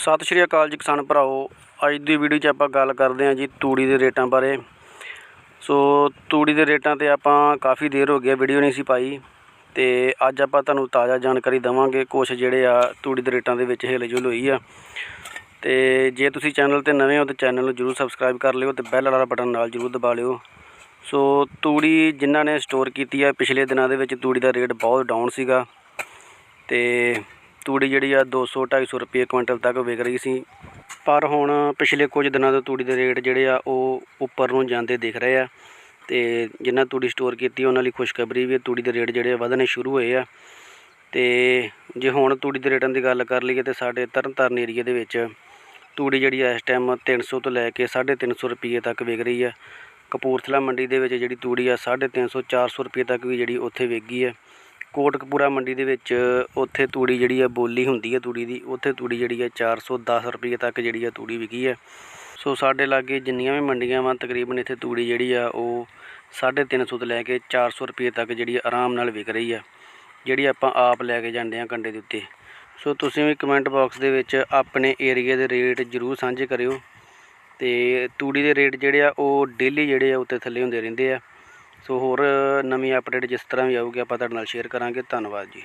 ਸਤਿ ਸ਼੍ਰੀ ਅਕਾਲ ਜੀ ਕਿਸਾਨ ਭਰਾਓ ਅੱਜ ਦੀ ਵੀਡੀਓ 'ਚ ਆਪਾਂ ਗੱਲ ਕਰਦੇ ਹਾਂ ਜੀ ਤੂੜੀ ਦੇ ਰੇਟਾਂ ਬਾਰੇ। ਸੋ ਤੂੜੀ ਦੇ ਰੇਟਾਂ ਤੇ ਆਪਾਂ ਕਾਫੀ ਦੇਰ ਹੋ ਗਿਆ ਵੀਡੀਓ ਨਹੀਂ ਸੀ ਪਾਈ। ਤੇ ਅੱਜ ਆਪਾਂ ਤੁਹਾਨੂੰ ਤਾਜ਼ਾ ਜਾਣਕਾਰੀ ਦਵਾਂਗੇ ਕੁਛ ਜਿਹੜੇ ਆ ਤੂੜੀ ਦੇ ਰੇਟਾਂ ਦੇ ਵਿੱਚ ਹਿਲ ਜੁਲ ਹੋਈ ਆ। ਤੇ ਜੇ ਤੁਸੀਂ ਚੈਨਲ ਤੇ ਨਵੇਂ ਹੋ ਤਾਂ ਚੈਨਲ ਨੂੰ ਜਰੂਰ ਸਬਸਕ੍ਰਾਈਬ ਕਰ ਲਿਓ ਤੇ ਬੈਲ ਵਾਲਾ ਬਟਨ ਨਾਲ ਜਰੂਰ ਦਬਾ ਲਿਓ। ਸੋ ਤੂੜੀ ਜਿਨ੍ਹਾਂ ਨੇ ਸਟੋਰ ਕੀਤੀ ਆ, ਪਿਛਲੇ ਦਿਨਾਂ ਦੇ ਵਿੱਚ ਤੂੜੀ ਦਾ ਰੇਟ ਬਹੁਤ ਡਾਊਨ ਸੀਗਾ। ਤੇ ਤੂੜੀ ਜਿਹੜੀ ਆ 200 250 ਰੁਪਏ ਕੁਇੰਟਲ ਤੱਕ ਵਿਕ ਰਹੀ ਸੀ। ਪਰ ਹੁਣ ਪਿਛਲੇ ਕੁਝ ਦਿਨਾਂ ਤੋਂ ਤੂੜੀ ਦੇ ਰੇਟ ਜਿਹੜੇ ਆ ਉਹ ਉੱਪਰ ਨੂੰ ਜਾਂਦੇ ਦਿਖ ਰਹੇ ਆ। ਤੇ ਜਿਨ੍ਹਾਂ ਤੂੜੀ ਸਟੋਰ ਕੀਤੀ ਉਹਨਾਂ ਲਈ ਖੁਸ਼ਖਬਰੀ ਵੀ ਤੂੜੀ ਦੇ ਰੇਟ ਜਿਹੜੇ ਆ ਵਧਣੇ ਸ਼ੁਰੂ ਹੋਏ ਆ। ਤੇ ਜੇ ਹੁਣ ਤੂੜੀ ਦੇ ਰੇਟਾਂ ਦੀ ਗੱਲ ਕਰ ਲਈਏ ਤੇ ਸਾਡੇ ਤਰਨਤਾਰਨ ਏਰੀਆ ਦੇ ਵਿੱਚ ਤੂੜੀ ਜਿਹੜੀ ਆ ਇਸ ਟਾਈਮ 300 ਤੋਂ ਲੈ ਕੇ 350 ਰੁਪਏ ਤੱਕ ਵਿਕ ਰਹੀ ਆ। ਕਪੂਰਥਲਾ ਮੰਡੀ ਦੇ ਵਿੱਚ ਜਿਹੜੀ ਤੂੜੀ ਆ 350 400 ਰੁਪਏ ਤੱਕ ਵੀ ਜਿਹੜੀ ਉੱਥੇ ਵਿਕ ਗਈ ਹੈ ਕੋਟਕਪੂਰਾ ਮੰਡੀ ਦੇ ਵਿੱਚ ਉੱਥੇ ਤੂੜੀ ਜਿਹੜੀ ਆ ਬੋਲੀ ਹੁੰਦੀ ਹੈ ਤੂੜੀ ਦੀ, ਉੱਥੇ ਤੂੜੀ ਜਿਹੜੀ ਆ 410 ਰੁਪਏ ਤੱਕ ਜਿਹੜੀ ਆ ਤੂੜੀ ਵਿਕੀ ਹੈ ਸੋ ਸਾਡੇ ਲਾਗੇ ਜਿੰਨੀਆਂ ਵੀ ਮੰਡੀਆਂ ਵਾ, ਤਕਰੀਬਨ ਇੱਥੇ ਤੂੜੀ ਜਿਹੜੀ ਆ ਉਹ 350 ਤੋਂ ਲੈ ਕੇ 400 ਰੁਪਏ ਤੱਕ ਜਿਹੜੀ ਆਰਾਮ ਨਾਲ ਵਿਕ ਰਹੀ ਆ, ਜਿਹੜੀ ਆਪਾਂ ਆਪ ਲੈ ਕੇ ਜਾਂਦੇ ਆ ਕੰਡੇ ਦੇ ਉੱਤੇ। ਸੋ ਤੁਸੀਂ ਵੀ ਕਮੈਂਟ ਬਾਕਸ ਦੇ ਵਿੱਚ ਆਪਣੇ ਏਰੀਆ ਦੇ ਰੇਟ ਜਰੂਰ ਸਾਂਝੇ ਕਰਿਓ ਤੇ ਤੂੜੀ ਦੇ ਰੇਟ ਜਿਹੜੇ ਆ ਉਹ ਡੇਲੀ ਜਿਹੜੇ ਆ ਉੱਤੇ ਥੱਲੇ ਹੁੰਦੇ ਰਹਿੰਦੇ ਆ। ਸੋ ਹੋਰ ਨਵੀਂ ਅਪਡੇਟ ਜਿਸ ਤਰ੍ਹਾਂ ਵੀ ਆਊਗੀ ਆਪਾਂ ਤੁਹਾਡੇ ਨਾਲ ਸ਼ੇਅਰ ਕਰਾਂਗੇ। ਧੰਨਵਾਦ ਜੀ।